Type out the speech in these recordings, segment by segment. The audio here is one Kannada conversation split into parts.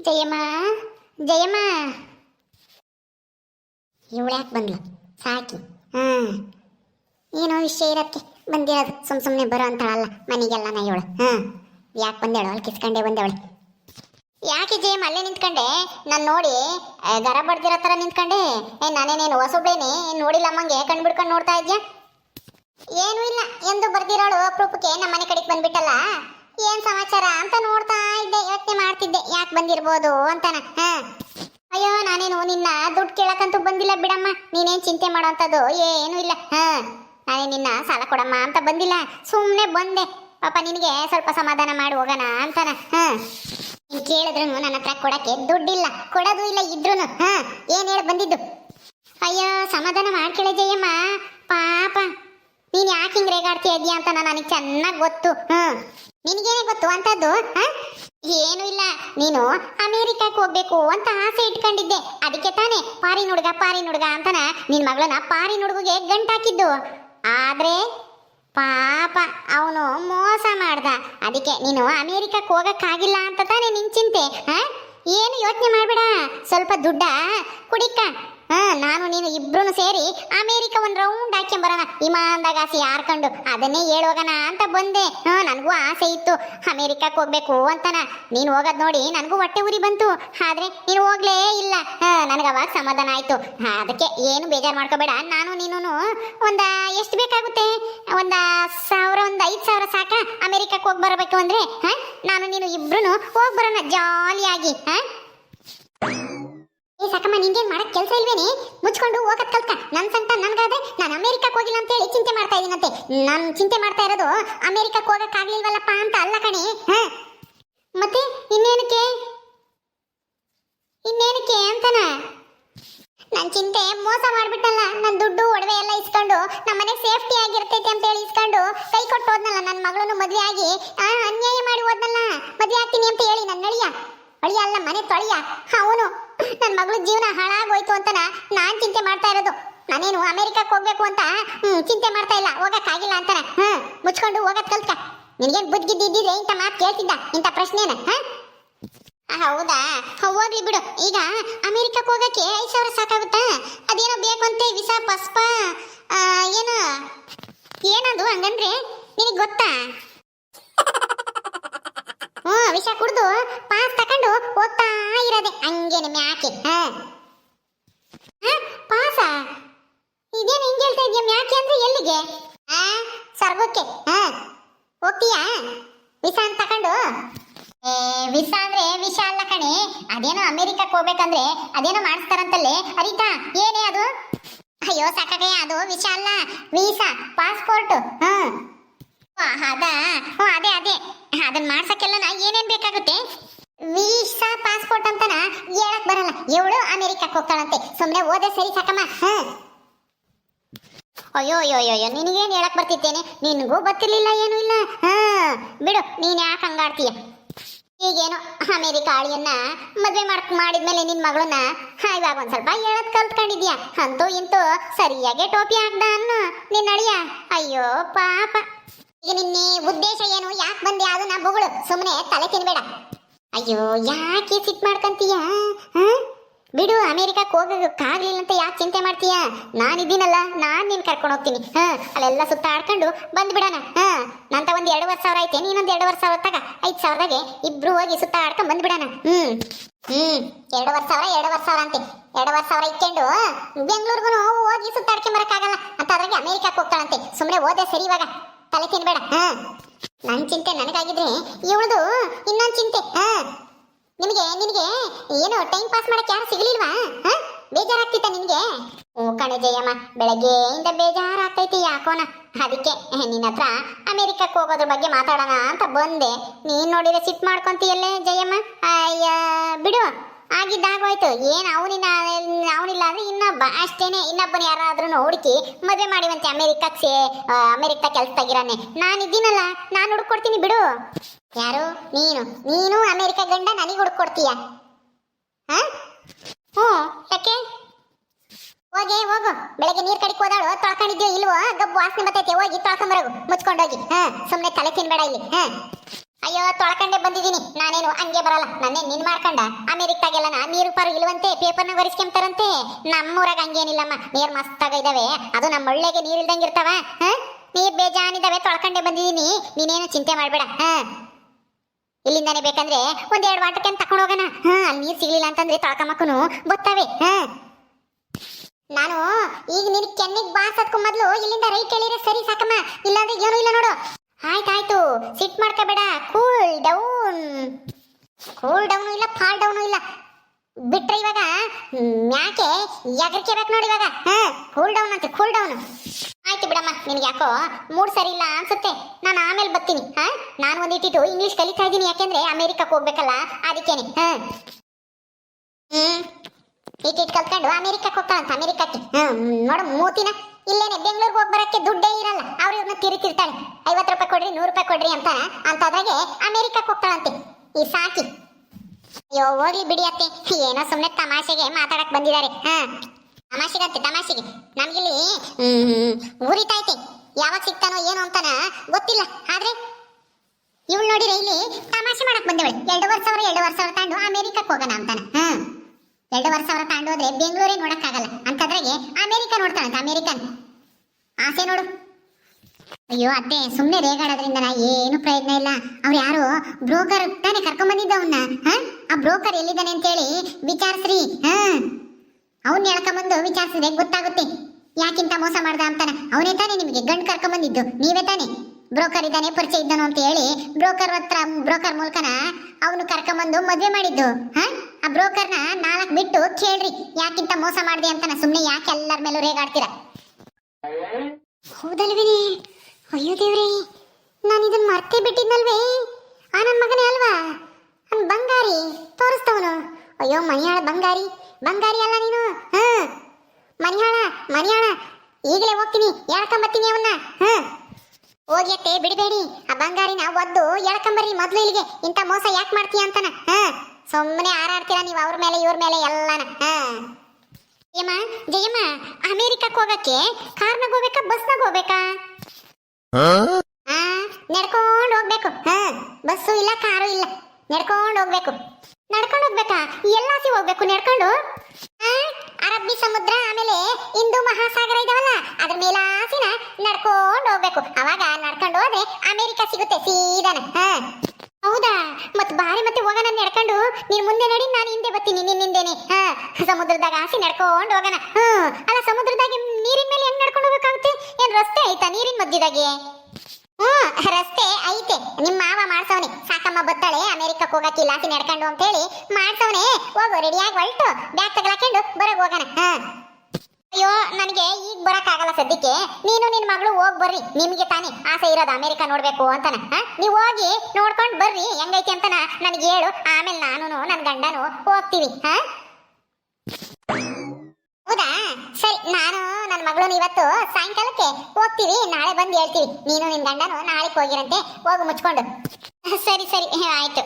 ಜಯಮ್ಮ ಜಯಮ್ಮ. ಇವಳು ಯಾಕೆ ಬಂದ್ಲು? ಸಾಕಿ. ಹಾಂ. ಏನೋ ವಿಷಯ ಇರತ್ತೆ. ಬಂದಿರೋದು. ಸುಮ್ ಸುಮ್ಮನೆ ಬರೋ ಅಂತಾಳಲ್ಲ ಮನೆಗೆಲ್ಲ ನಾ ಇವಳು. ಹಾಂ. ಯಾಕೆ ಬಂದೇಳು? ಅಲ್ಲಿ ಕಿಸ್ಕೊಂಡೆ ಬಂದೇವಳು. ಯಾಕೆ ಜಯಮ್ಮ? ಅಲ್ಲೇ ನಿಂತ್ಕೊಂಡೆ? ನಾನು ನೋಡಿ ಗರ ಬಡ್ದಿರೋ ಥರ ನಿಂತ್ಕೊಂಡೆ. ಏ, ನಾನೇನೇನು ಹೊಸಬ್ಳೇನೆ? ನೋಡಿಲ್ಲ ಅಮ್ಮಂಗೆ? ಕಣ್ಣು ಬಿಡ್ಕೊಂಡು ನೋಡ್ತಾ ಇದ್ಯಾ? ಏನೂ ಇಲ್ಲ. ಎಂದು ಬರ್ದಿರೋಳು ಅಪರೂಪಕ್ಕೆ. ನಮ್ಮ ಮನೆ ಕಡೆಗೆ ಬಂದ್ಬಿಟ್ಟಲ್ಲ. ಏನ್ ಸಮಾಚಾರ ಅಂತ ನೋಡ್ತಾ ಇದ್ದೆ, ಯೋಚನೆ ಮಾಡ್ತಿದ್ದೆ. ಯಾಕೆ ಬಂದಿರ್ಬೋದು ಅಂತಾನ? ಹಾ. ಅಯ್ಯೋ, ನಾನೇನು ನಿನ್ನ ದುಡ್ಡು ಕೇಳಕ್ಕಂತೂ ಬಂದಿಲ್ಲ ಬಿಡಮ್ಮ. ನೀನೇನ್ ಚಿಂತೆ ಮಾಡೋಂಥದ್ದು? ಏನೂ ಇಲ್ಲ. ಹ. ನಾನೇ ನಿನ್ನ ಸಾಲ ಕೊಡಮ್ಮ ಅಂತ ಬಂದಿಲ್ಲ. ಸುಮ್ಮನೆ ಬಂದೆ. ಪಾಪ ನಿನಗೆ ಸ್ವಲ್ಪ ಸಮಾಧಾನ ಮಾಡಿ ಹೋಗೋಣ ಅಂತಾನ. ಹಾ. ನೀನ್ ಕೇಳಿದ್ರು ನನ್ನ ಹತ್ರ ಕೊಡಕ್ಕೆ ದುಡ್ಡಿಲ್ಲ. ಕೊಡೋದು ಇಲ್ಲ ಇದ್ರು ಹಾ. ಏನ್ ಹೇಳಿ ಬಂದಿದ್ದು? ಅಯ್ಯೋ, ಸಮಾಧಾನ ಮಾಡ್ಕೇಳ ಜಯಮ್ಮ. ಪಾಪ. ನೀನ್ ಯಾಕೆ ಹಿಂಗೆ ರೇಗಾಡ್ತೀಯ ಅಂತ ನನಗೆ ಚೆನ್ನಾಗಿ ಗೊತ್ತು. ಹ್ಮ್ ನಿನಗೇನೆ ಗೊತ್ತು ಅಂತದ್ದು? ಏನು ಇಲ್ಲ. ನೀನು ಅಮೇರಿಕಾಕ್ ಹೋಗ್ಬೇಕು ಅಂತ ಆಸೆ ಇಟ್ಕೊಂಡಿದ್ದೆ. ಅದಕ್ಕೆ ತಾನೇ ಪಾರಿ ಹುಡುಗ ಪಾರಿನ್ ಹುಡುಗ ಅಂತನ ನಿನ್ ಮಗಳನ್ನ ಪಾರಿನ್ ಹುಡುಗಗೆ ಗಂಟಾಕಿದ್ದು ಆದ್ರೆ ಪಾಪ ಅವನು ಮೋಸ ಮಾಡ್ದ. ಅದಕ್ಕೆ ನೀನು ಅಮೇರಿಕಕ್ಕೆ ಹೋಗಕ್ಕಾಗಿಲ್ಲ ಅಂತ ತಾನೇ ನಿನ್ ಚಿಂತೆ? ಏನು ಯೋಚನೆ ಮಾಡಬೇಡ. ಸ್ವಲ್ಪ ದುಡ್ಡ ಕುಡಿಕ. ನಾನು ನೀನು ಇಬ್ರು ಸೇರಿ ಅಮೇರಿಕ ಒಂದು ರೌಂಡ್ ಹಾಕ್ಕೊಂಡ್ ಬರೋಣ. ವಿಮಾನದಾಗ ಆಸೆ ಯಾರ್ಕೊಂಡು ಅದನ್ನೇ ಹೇಳೋಗಣ ಅಂತ ಬಂದೆ. ಹಾ, ನನಗೂ ಆಸೆ ಇತ್ತು. ಅಮೇರಿಕಕ್ಕೆ ಹೋಗ್ಬೇಕು ಅಂತನ. ನೀನು ಹೋಗೋದ್ ನೋಡಿ ನನಗೂ ಹೊಟ್ಟೆ ಉರಿ ಬಂತು. ಆದ್ರೆ ನೀನು ಹೋಗ್ಲೇ ಇಲ್ಲ. ನನಗೆ ಅವಾಗ ಸಮಾಧಾನ ಆಯ್ತು. ಅದಕ್ಕೆ ಏನು ಬೇಜಾರು ಮಾಡ್ಕೋಬೇಡ. ನಾನು ನೀನು ಒಂದ ಎಷ್ಟು ಬೇಕಾಗುತ್ತೆ? ಒಂದ ಸಾವಿರ, ಒಂದ್ ಐದು ಸಾವಿರ ಸಾಕ ಅಮೇರಿಕಕ್ಕೆ ಹೋಗಿ ಬರಬೇಕು ಅಂದ್ರೆ? ಹಾ, ನಾನು ನೀನು ಇಬ್ರು ಹೋಗಿ ಬರೋಣ ಜಾಲಿಯಾಗಿ. ಹಾ? ಏ ಸಾಕಮ್ಮ, ನಿಂಗೇನ್ ಮಾಡಕ್ ಕೆಲಸ ಇಲ್ವೇನೆ? ಮುಚ್ಕೊಂಡು ಹೋಗತ್ ಕಲ್ತ. ನನ್ ಸಂತ ನನ್ಗಾದ್ರೆ ನಾನು ಅಮೆರಿಕಕ್ಕೆ ಹೋಗಿಲ್ಲ ಅಂತ ಹೇಳಿ ಚಿಂತೆ ಮಾಡ್ತಾ ಇದೀನಂತೆ. ನಾನು ಚಿಂತೆ ಮಾಡ್ತಾ ಇರೋದು ಅಮೆರಿಕಕ್ಕೆ ಹೋಗಕ್ ಆಗ್ಲಿಲ್ವಲ್ಲಪ್ಪ ಅಂತ ಅಲ್ಲ ಕಣೆ. ಮತ್ತೆ ಇನ್ನೇನಕ್ಕೆ? ಇನ್ನೇನಕ್ಕೆ ಅಂತನ? ನನ್ನ ಚಿಂತೆ ಮೋಸ ಮಾಡ್ಬಿಟ್ಟಲ್ಲ. ನನ್ ದುಡ್ಡು ಒಡವೆ ಎಲ್ಲ ಇಸ್ಕೊಂಡು ನಮ್ಮನೆ ಸೇಫ್ಟಿ ಆಗಿರ್ತೈತೆ ಅಂತ ಹೇಳಿ ಇಸ್ಕೊಂಡು ಕೈ ಕೊಟ್ಟು ಹೋದ್ನಲ್ಲ ನನ್ನ ಮಗಳನ್ನು ಮದ್ವೆ ಆಗಿ. ಅನ್ಯಾಯ ಮಾಡಿ ಹೋದ್ನಲ್ಲ. ಮದ್ವೆ ಆಗ್ತೀನಿ ಅಂತ ಹೇಳಿ ನನ್ನ ಅಳಿಯ ಅಳಿಯ ಅಲ್ಲ, ಮನೆ ತೊಳಿಯ. ಅವನು ನನ್ನ ಮಗಳು ಜೀವನ ಹಾಳಾಗೋಯ್ತು ಅಂತನ ನಾನು ಚಿಂತೆ ಮಾಡ್ತಾ ಇರೋದು. ನಾನೇನು ಅಮೆರಿಕಕ್ಕೆ ಹೋಗ್ಬೇಕು ಅಂತ ಚಿಂತೆ ಮಾಡ್ತಾ ಇಲ್ಲ. ಹೋಗಕ್ಕಾಗಿಲ್ಲ ಅಂತಾನೆ. ಹ್ಮ್, ಮುಚ್ಕೊಂಡು ಹೋಗತ್ ಕಲ್ತ ನಿನ್ಗೇನ್ ಬುದ್ಧಿದ್ದಿದ್ರೆ ಇಂಥ ಮಾತು ಕೇಳ್ತಿದ್ದ? ಇಂಥ ಪ್ರಶ್ನೆನ, ಹಾಂ? ಹೌದಾ? ಹೋಗ್ಲಿ ಬಿಡು. ಈಗ ಅಮೆರಿಕಕ್ಕೆ ಹೋಗಕ್ಕೆ ಐದು ಸಾವಿರ ಸಾಕಾಗುತ್ತಾ? ಅದೇನೋ ಬೇಕು ಅಂತ ವಿಸಾ, ಪಸ್ಪ ಏನು? ಏನದು ಹಂಗಂದ್ರೆ? ನಿನಗೆ ಗೊತ್ತಾ? ಹ್ಞೂ ವಿಷ ಕುಡಿದು ಪಾಸ್ ತಕೊಂಡು ಹೋಗ್ತಾ ಇರೋದೆ. ಹಂಗೇನೆ ಮ್ಯಾಕೆ ಹಾ. ಹಾ, ಪಾಸ ಇದೇನು ಹಿಂಗೆ ಹೇಳ್ತಾ ಇದೆಯಾ ಮ್ಯಾಕೆ ಅಂದ್ರೆ ಎಲ್ಲಿಗೆ? ಆ? ಸರ್ಗಕ್ಕೆ ಹಾ. ಹೋಗ್ತೀಯಾ? ವಿಷ ಅಂತ ತಕೊಂಡು? ಏ ವಿಷ ಅಂದ್ರೆ ವಿಷ ಅಲ್ಲ ಕಣೆ. ಅದೇನೋ ಅಮೆರಿಕಕ್ಕೆ ಹೋಗ್ಬೇಕಂದ್ರೆ ಅದೇನೋ ಮಾಡಿಸ್ತಾರಂತಲ್ಲೇ. ಅರಿತಾ ಏನೇ ಅದು? ಅಯ್ಯೋ ಸಾಕಾಗಯ್ಯ ಅದು ವಿಷ ಅಲ್ಲ. ವೀಸಾ ಪಾಸ್ಪೋರ್ಟ್ ಆ, ಅದ ಅದೇ ಅದೇ. ಅದನ್ನ ಮಾಡ್ಸಕ್ಕೆಲ್ಲ ಏನೇನ್ ಬೇಕಾಗುತ್ತೆ? ವೀಸಾ ಪಾಸ್ಪೋರ್ಟ್ ಅಂತನ ಹೇಳಕ್ ಬರಲ್ಲ. ಇವಳು ಅಮೆರಿಕಕ್ಕೆ ಹೋಗ್ತಾಳಂತೆ. ಸುಮ್ಮನೆ ಓದೇ ಸರಿ ಸಾಕಮ್ಮ. ಅಯ್ಯೋ ಅಯ್ಯೋ ಅಯ್ಯೋ ನಿನಗೇನು ಹೇಳಕ್ ಬರ್ತಿದ್ದೇನೆ? ನಿನಗೂ ಗೊತ್ತಿರ್ಲಿಲ್ಲ, ಏನು ಇಲ್ಲ. ಬಿಡು, ನೀನ್ ಯಾಕೆ ಹಂಗಾಡ್ತೀಯ? ಈಗೇನು ಅಮೇರಿಕ ಆಳಿಯನ್ನ ಮದ್ವೆ ಮಾಡ್ ಮಾಡಿದ್ಮೇಲೆ ನಿನ್ ಮಗಳನ್ನ ಇವಾಗ ಒಂದ್ ಸ್ವಲ್ಪ ಹೇಳದ್ ಕಲ್ತ್ಕೊಂಡಿದ್ಯಾ? ಅಂತೂ ಇಂತೂ ಸರಿಯಾಗಿ ಟೋಪಿ ಹಾಕ್ದ ಅನ್ನು ನಿನ್ನ ಅಳಿಯ ಅಯ್ಯೋ, ಪಾಪ. ನಿನ್ನೆ ಉದ್ದೇಶ ಏನು? ಯಾಕೆ ಬಂದೆ? ಅದನ್ನ ಬೊಗಳು. ಸುಮ್ಮನೆ ತಲೆ ತಿನ್ಬೇಡ. ಅಯ್ಯೋ, ಯಾಕೆ ಸಿಟ್ ಮಾಡ್ಕಂತೀಯ? ಬಿಡು ಅಮೆರಿಕಕ್ಕೆ ಹೋಗಕ್ಕಾಗ್ಲಿಲ್ಲ ಅಂತ ಯಾಕೆ ಚಿಂತೆ ಮಾಡ್ತೀಯ? ನಾನಿದ್ದೀನಲ್ಲ ನಾನು ನೀನು ಕರ್ಕೊಂಡು ಹೋಗ್ತೀನಿ. ಹಾಂ? ಅಲ್ಲೆಲ್ಲ ಸುತ್ತಾಡ್ಕೊಂಡು ಬಂದ್ಬಿಡೋಣ ಹಾಂ? ನಂತ ಒಂದು ಎರಡುವರೆ ಸಾವಿರ ಐತೆ. ನೀನೊಂದು ಎರಡುವರೆ ಸಾವಿರ ತಗ. ಐದು ಸಾವಿರದಾಗೆ ಇಬ್ರು ಹೋಗಿ ಸುತ್ತಾಡ್ಕೊಂಡು ಬಂದ್ಬಿಡೋಣ ಹ್ಞೂ ಹ್ಮ್. ಎರಡುವರೆ ಸಾವಿರ ಎರಡುವರೆ ಸಾವಿರ ಅಂತೆ. ಎರಡುವರೆ ಸಾವಿರ ಇಟ್ಕೊಂಡು ಬೆಂಗಳೂರಿಗೂ ಹೋಗಿ ಸುತ್ತಾಡ್ಕೊಂಡ್ ಬರೋಕ್ಕಾಗಲ್ಲ. ಅಂತ ಅದ್ರಾಗೆ ಅಮೆರಿಕಕ್ಕೆ ಹೋಗ್ತಾಳಂತೆ. ಸುಮ್ಮನೆ ಓದೇ ಸರಿ ಇವಾಗ. ತಲೆ ತಿನ್ಬೇಡ. ಹಾ. ನನ್ ಚಿಂತೆ ನನಗಾಗಿದ್ರೆ ಇವಳದು ಇನ್ನೊಂದು ಚಿಂತೆ. ಹಾ. ನಿಮಗೆ ನಿನಗೆ ಏನು ಟೈಮ್ ಪಾಸ್ ಮಾಡಕ್ಕೆ ಯಾರು ಸಿಗಲಿಲ್ವಾ? ಹಾ? ಬೇಜಾರಾಗ್ತಿತ್ತ ನಿನಗೆ? ಓ ಕಣೆ ಜಯಮ್ಮ, ಬೆಳಗ್ಗೆಯಿಂದ ಬೇಜಾರಾಗ್ತೈತಿ ಯಾಕೋನ. ಅದಕ್ಕೆ ನಿನ್ನ ಹತ್ರ ಅಮೆರಿಕಕ್ಕೆ ಹೋಗೋದ್ರ ಬಗ್ಗೆ ಮಾತಾಡೋಣ ಅಂತ ಬಂದೆ. ನೀನ್ ನೋಡಿದ್ರೆ ಸಿಟ್ ಮಾಡ್ಕೊಂತೀಯಲ್ಲೇ ಜಯಮ್ಮ? ಅಯ್ಯ, ಬಿಡು. ಆಗಿದ್ದಾಗೋಯ್ತು ಏನು ಅವನಿನ ಅವನಿಲ್ಲ ಅಂದ್ರೆ ಇನ್ನೊಬ್ಬ ಅಷ್ಟೇನೆ ಇನ್ನೊಬ್ಬನ ಯಾರಾದ್ರೂ ಹುಡುಕಿ ಮದುವೆ ಮಾಡಿವಂತೆ ಅಮೆರಿಕಕ್ಕೆ ಅಮೆರಿಕ ಕೆಲ್ಸದಾಗಿರಾನೆ. ನಾನಿದ್ದೀನಲ್ಲ ನಾನು ಹುಡ್ಕೊಡ್ತೀನಿ ಬಿಡು. ಯಾರು? ನೀನು. ನೀನು ಅಮೆರಿಕ ಗಂಡ, ನನಗೆ ಹುಡ್ಕೊಡ್ತೀಯ ಹಾ? ಹ್ಞೂ. ಯಾಕೆ? ಹೋಗಿ, ಹೋಗು. ಬೆಳಗ್ಗೆ ನೀರ್ ಕಡಿಕ್ ಹೋದಾಳು. ತೊಳ್ಕೊಂಡಿದ್ಯೋ ಇಲ್ವೋ? ಗಬ್ಬು ವಾಸನೆ ಬರ್ತೈತೆ. ಹೋಗಿ ತೊಳ್ಕೊಂಬರೋಗು. ಮುಚ್ಕೊಂಡೋಗಿ. ಹಾ ಸುಮ್ಮನೆ ತಲೆ ತಿನ್ಬೇಡ ಇಲ್ಲಿ. ಹಾ. ಅಯ್ಯೋ, ತೊಳ್ಕೊಂಡೆ ಬಂದಿದ್ದೀನಿ. ನಾನೇನು ಹಂಗೆ ಬರಲ್ಲ. ನನ್ನೇ ನಿನ್ ಮಾಡ್ಕೊಂಡ. ಅಮೆರಿಕಾಗೆಲ್ಲ ನೀರು ಪಾರು ಇಲ್ವಂತೆ ಪೇಪರ್ನ ಒರೆಸ್ಕೊಂತಾರಂತೆ ನಮ್ಮೂರಾಗ ಹಂಗೇನಿಲ್ಲಮ್ಮ. ನೀರ್ ಮಸ್ತಾಗ ಇದಾವೆ. ಅದು ನಮ್ಮ ಒಳ್ಳೆಗೆ ನೀರ್ ಇಲ್ದಂಗೆ ಇರ್ತಾವ. ಹ? ನೀರ್ ಬೇಜಾನಿದಾವೆ, ತೊಳ್ಕೊಂಡೆ ಬಂದಿದ್ದೀನಿ. ನೀನೇನು ಚಿಂತೆ ಮಾಡ್ಬೇಡ. ಹಾ? ಇಲ್ಲಿಂದಾನೆ ಬೇಕಂದ್ರೆ ಒಂದೆರಡು ವಾಟಕ್ಕೆ ತಕೊಂಡು ಹೋಗೋಣ. ಹಾ? ಅಲ್ಲಿ ನೀರ್ ಸಿಗ್ಲಿಲ್ಲ ಅಂತಂದ್ರೆ ತೊಳ್ಕೊಂಬಕ್ಕನು ಗೊತ್ತಾವೆ. ಹಾ? ನಾನು, ಈಗ ನಿನ್ ಕೆನ್ನಿಗೆ ಬಾಸ್ ಹತ್ಕೊಂಡ್ ಮೊದ್ಲು ಇಲ್ಲಿಂದ ರೈಟ್ ಹೇಳಿದ್ರೆ ಸರಿ ಸಾಕಮ್ಮ. ಇಲ್ಲಾಂದ್ರೆ ಏನೂ ಇಲ್ಲ ನೋಡು. ಆಯ್ತಾಯ್ತು. ಸಿಟ್ ಮಾಡ್ಕೋಬೇಡ. ಕೂಲ್ ಡೌನ್ ಕೂಲ್ ಡೌನು ಇಲ್ಲ ಫಾಲ್ ಡೌನು ಇಲ್ಲ. ಬಿಟ್ರೆ ಇವಾಗ ಯಾಕೆ? ಎಗರ್ಕೆ ಬೇಕು ನೋಡಿ ಇವಾಗ. ಕೂಲ್ ಡೌನ್ ಅಂತ ಕೂಲ್ ಡೌನ್ ಆಯ್ತು ಬಿಡಮ್ಮ, ನಿನ್ಗೆ ಯಾಕೋ ಮೂಡ್ ಸರಿ ಇಲ್ಲ ಅನ್ಸುತ್ತೆ. ನಾನು ಆಮೇಲೆ ಬರ್ತೀನಿ. ಹಾ, ನಾನು ಒಂದಿಟ್ಟಿಟ್ಟು ಇಂಗ್ಲೀಷ್ ಕಲಿತಾ ಇದ್ದೀನಿ. ಯಾಕೆಂದ್ರೆ ಅಮೆರಿಕಕ್ಕೆ ಹೋಗ್ಬೇಕಲ್ಲ, ಅದಕ್ಕೇನೆ. ಹಾ. ಹ್ಮ್, ಇಟ್ಟಿಟ್ ಕಲ್ತ್ಕೊಂಡು ಅಮೆರಿಕಕ್ಕೆ ಹೋಗ್ತಾಳಂತ, ಅಮೆರಿಕಕ್ಕೆ. ಹ್ಮ್, ನೋಡು, ಮೂತಿನ ಇಲ್ಲೇನೆ, ಬೆಂಗಳೂರಿಗೆ ಹೋಗಿ ಬರಕ್ಕೆ ದುಡ್ಡೇ ಅವ್ರು ಐವತ್ತು ರೂಪಾಯಿ ಕೊಡ್ರಿ, ನೂರು ರೂಪಾಯಿ ಕೊಡ್ರಿ ಅಂತ. ಅಂತದ್ರಾಗೆ ಅಮೆರಿಕಕ್ಕೆ ಹೋಗ್ತಾಳಂತೆ. ಈ ಸಾಕಿ. ಅಯ್ಯೋ, ಹೋಗ್ಲಿ ಬಿಡಿ ಅತ್ತೆ. ಏನೋ ಸುಮ್ಮನೆ ತಮಾಷೆಗೆ ಮಾತಾಡಕ್ ಬಂದಿದ್ದಾರೆ. ಹಾ. ತಮಾಷೆಗಂತೆ, ತಮಾಷೆಗೆ. ನಮ್ಗಿಲ್ಲಿ, ಹ್ಮ್ ಉರಿತೈತೆ ಯಾವಾಗ ಸಿಗ್ತಾನೋ ಏನು ಅಂತಾನ ಗೊತ್ತಿಲ್ಲ. ಆದ್ರೆ, ಇವಳು ನೋಡಿದ್ರೆ ಇಲ್ಲಿ ತಮಾಷೆ ಮಾಡಕ್ ವರ್ಷ ಎರಡೂವರೆ ಸಾವಿರ ಎರಡೂವರೆ ಸಾವಿರ ತಾಂಡು ಅಮೆರಿಕಕ್ಕೆ ಹೋಗೋಣ ಅಂತಾನ. ಹ್ಮ್ ಎರಡೂವರೆ ಸಾವಿರ ತಗೊಂಡು ಹೋದ್ರೆ ಬೆಂಗಳೂರೇ ನೋಡಕ್ಕಾಗಲ್ಲ. ಅಂತದ್ರಾಗೆ ಅಮೆರಿಕ ನೋಡ್ತಾನಂತ ಅಮೆರಿಕನ್. ಆಸೆ ನೋಡು. ಅಯ್ಯೋ ಅತ್ತೆ ಸುಮ್ಮನೆ ರೇಗಾಡೋದ್ರಿಂದ ಏನು ಪ್ರಯೋಜನ ಇಲ್ಲ. ಅವ್ರು ಯಾರು ಬ್ರೋಕರ್ ತಾನೇ ಕರ್ಕೊಂಡ್ ಬಂದಿದ್ದ ಅವನ್ನ ಆ ಬ್ರೋಕರ್ ಎಲ್ಲಿದ್ದಾನೆ ಅಂತೇಳಿ ವಿಚಾರಿಸ್ರಿ, ಹಾ? ಅವನ್ನ ಹೇಳ್ಕೊಂಬಂದು ವಿಚಾರಿಸಿದ್ರೆ ಗೊತ್ತಾಗುತ್ತೆ. ಯಾಕಿಂತ ಮೋಸ ಮಾಡ್ದ ಅಂತಾನೆ. ಅವನೇ ತಾನೇ ನಿಮಗೆ ಗಂಡು ಕರ್ಕೊಂಬಂದಿದ್ದು, ನೀವೇ ತಾನೇ. ಬ್ರೋಕರ್ ಇದ್ದಾನೆ, ಪರಿಚಯ ಇದ್ದಾನು ಅಂತ ಹೇಳಿ ಬ್ರೋಕರ್ ಹತ್ರ, ಬ್ರೋಕರ್ ಮೂಲಕನ ಅವನು ಕರ್ಕೊಂಬಂದು ಮದ್ವೆ ಮಾಡಿದ್ದು, ಹಾ? ಆ ಬ್ರೋಕರ್ನ ನಾಲ್ಕು ಬಿಟ್ಟು ಕೇಳ್ರಿ, ಯಾಕಿಂತ ಮೋಸ ಮಾಡಿದೆ ಅಂತಾನೆ. ಸುಮ್ಮನೆ ಯಾಕೆ ಎಲ್ಲರ ಮೇಲೂ ರೇಗಾಡ್ತೀರಾ? ಹೌದಲ್ವೇನೆ? ಅಯ್ಯೋ ದೇವ್ರಿ, ನಾನು ಇದನ್ನ ಮರ್ತೇ ಬಿಟ್ಟಿದ್ನಲ್ವೇ? ಆ ನನ್ನ ಮಗನೇ ಅಲ್ವಾ? ಅವ್ನು ಬಂಗಾರಿ, ತೋರಿಸ್ತವನು. ಅಯ್ಯೋ, ಮನಿಯಾಳ ಬಂಗಾರಿ. ಬಂಗಾರಿ ಅಲ್ಲ ನೀನು. ಹ. ಮನಿಯಾಳ ಮನಿಯಾಳ. ಈಗಲೇ ಹೋಗ್ತೀನಿ ಎಳ್ಕೊಂಬತ್ತೀನಿ ಅವನ್ನ ಹೋಗಿ ಅತ್ತೆ, ಬಿಡಬೇಡಿ. ಆ ಬಂಗಾರಿನ ಒದ್ದು ಎಳ್ಕೊಂಬರ್ರಿ ಮೊದಲು ಇಲ್ಲಿಗೆ. ಇಂಥ ಮೋಸ ಯಾಕೆ ಮಾಡ್ತೀಯ ಅಂತಾನ? ಹ. ಸುಮ್ಮನೆ ಹಾರಾಡ್ತೀರಾ ನೀವು ಅವ್ರ ಮೇಲೆ, ಇವ್ರ ಮೇಲೆ ಎಲ್ಲಾನ. ಹ. ಜಯಮ್ಮ ಜಯಮ್ಮ, ಅಮೆರಿಕಕ್ಕೆ ಹೋಗಕ್ಕೆ, ಕಾರ್ನಾಗ ಹೋಗ್ಬೇಕಾ, ಬಸ್ನಾಗ ಹೋಗ್ಬೇಕಾ? ನಡ್ಕೊಂಡು ಹೋಗ್ಬೇಕು. ಬಸ್ಸು ಇಲ್ಲ, ಕಾರು ಇಲ್ಲ. ನಡ್ಕೊಂಡು ಹೋಗ್ಬೇಕು. ನಡ್ಕೊಂಡು ಹೋಗ್ಬೇಕಾ? ಎಲ್ಲಾಸಿ ಹೋಗ್ಬೇಕು, ನಡ್ಕೊಂಡು. ಅರಬ್ಬಿ ಸಮುದ್ರ, ಆಮೇಲೆ ಹಿಂದೂ ಮಹಾಸಾಗರ ಇದಾವಲ್ಲ, ಅದ್ರ ಮೇಲಾಸಿನ ನಡ್ಕೊಂಡು ಹೋಗ್ಬೇಕು. ಅವಾಗ ನಡ್ಕೊಂಡು ಹೋದ್ರೆ ಅಮೆರಿಕ ಸಿಗುತ್ತೆ, ಸೀದಾನ. ಹೌದಾ? ಮತ್ ಬಾರಿ ಮತ್ತೆ ಹೋಗೋಣ, ನಡ್ಕೊಂಡು. ನೀನ್ ಮುಂದೆ ನಡಿ, ನಾನು ಹಿಂದೆ ಬರ್ತೀನಿ, ನಿನ್ನಿಂದೇನೆ. ಹಾ, ಸಮುದ್ರದಾಗ ಆಸಿ ನಡ್ಕೊಂಡು ಹೋಗೋಣ. ಹ್ಮ್, ಅಲ್ಲ ಸಮುದ್ರದಾಗ ನೀರಿನ ಮೇಲೆ ಹೆಂಗ್ ನಡ್ಕೊಂಡು ಹೋಗಕ್ಕಾಗುತ್ತೆ ಏನ್ ರಸ್ತೆ ಮಧ್ಯದಾಗೆ ಹ್ಮ್ ರಸ್ತೆ ಐತೆ. ನಿಮ್ಮ ಮಾವ ಮಾಡ್ಸವನೆ. ಸಾಕಮ್ಮ ಬತ್ತಾಳೆ, ಅಮೆರಿಕಕ್ಕೆ ಹೋಗಕ್ಕೆ ಲಾಸಿ ನಡ್ಕೊಂಡು ಅಂತ ಹೇಳಿ ಮಾಡ್ಸವನೆ. ಹೋಗು ರೆಡಿಯಾಗಿ ಹೊಲ್ಟು. ಬ್ಯಾಗ್ ತಗಲಾಕೊಂಡು ಬರಗ್ ಹೋಗೋಣ. ಹಾ. ಅಯ್ಯೋ, ನನಗೆ ಈಗ ಬರೋಕ್ಕಾಗಲ್ಲ ಸದ್ಯಕ್ಕೆ. ನೀನು ನಿನ್ನ ಮಗಳು ಹೋಗ್ ಬರ್ರಿ. ನಿಮಗೆ ತಾನೇ ಆಸೆ ಇರೋದು ಅಮೆರಿಕ ನೋಡಬೇಕು ಅಂತಾನ. ನೀವು ಹೋಗಿ ನೋಡ್ಕೊಂಡು ಬರ್ರಿ. ಹೆಂಗೈತಿ ಅಂತನ ನನಗೆ ಹೇಳು. ಆಮೇಲೆ ನಾನು ನನ್ನ ಗಂಡನು ಹೋಗ್ತೀವಿ. ಹಾ? ಹೌದಾ? ಸರಿ, ನಾನು ನನ್ನ ಮಗಳು ಇವತ್ತು ಸಾಯಂಕಾಲಕ್ಕೆ ಹೋಗ್ತೀವಿ, ನಾಳೆ ಬಂದು ಹೇಳ್ತೀವಿ. ನೀನು ನಿನ್ ಗಂಡನು ನಾಳೆ ಹೋಗಿರಂತೆ, ಹೋಗು ಮುಚ್ಕೊಂಡು. ಸರಿ ಸರಿ ಆಯ್ತು.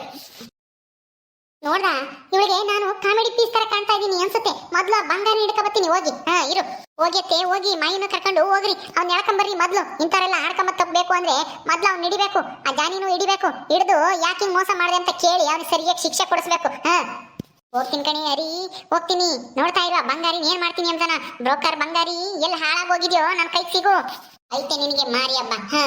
ನೋಡ್ದ? ಇವಳಿಗೆ ನಾನು ಕಾಮಿಡಿ ಪೀಸ್ ತರ ಕಾಣ್ತಾ ಇದ್ದೀನಿ ಅನ್ಸುತ್ತೆ. ಮೊದ್ಲು ಬಂಗಾರ ಹಿಡ್ಕೊ ಬರ್ತೀನಿ ಹೋಗಿ. ಹಾ, ಇರು. ಹೋಗಿತ್ತೆ ಹೋಗಿ ಮಾಯಿನ ಕರ್ಕೊಂಡು ಹೋಗ್ರಿ. ಅವ್ನ ಎಳ್ಕೊಂಬರ್ರಿ ಮೊದ್ಲು. ಇಂಥವ್ರೆಲ್ಲ ಆಡ್ಕೊಂಬತ್ ತಗೋಬೇಕು ಅಂದ್ರೆ ಮೊದ್ಲು ಅವ್ನು ಹಿಡಿಬೇಕು. ಆ ಜಾನಿನೂ ಹಿಡಿಬೇಕು. ಹಿಡಿದು ಯಾಕೆ ಮೋಸ ಮಾಡಿದೆ ಅಂತ ಕೇಳಿ ಅವ್ನಿಗೆ ಸರಿಯಾಗಿ ಶಿಕ್ಷೆ ಕೊಡಿಸ್ಬೇಕು. ಹಾ. ಹೋಗ್ತೀನಿ ಕಣಿ, ಅರಿ. ಹೋಗ್ತೀನಿ. ನೋಡ್ತಾ ಇರುವ, ಬಂಗಾರಿ ಏನ್ ಮಾಡ್ತೀನಿ ಅಂತಾನ ಬ್ರೋಕರ್ ಬಂಗಾರಿ, ಎಲ್ಲಿ ಹಾಳಾಗೋಗಿದ್ಯೋ ನನ್ ನನ್ನ ಕೈ ಸಿಗು. ಐತೆ ನಿನಗೆ ಮಾರಿ ಹಬ್ಬ. ಹಾ.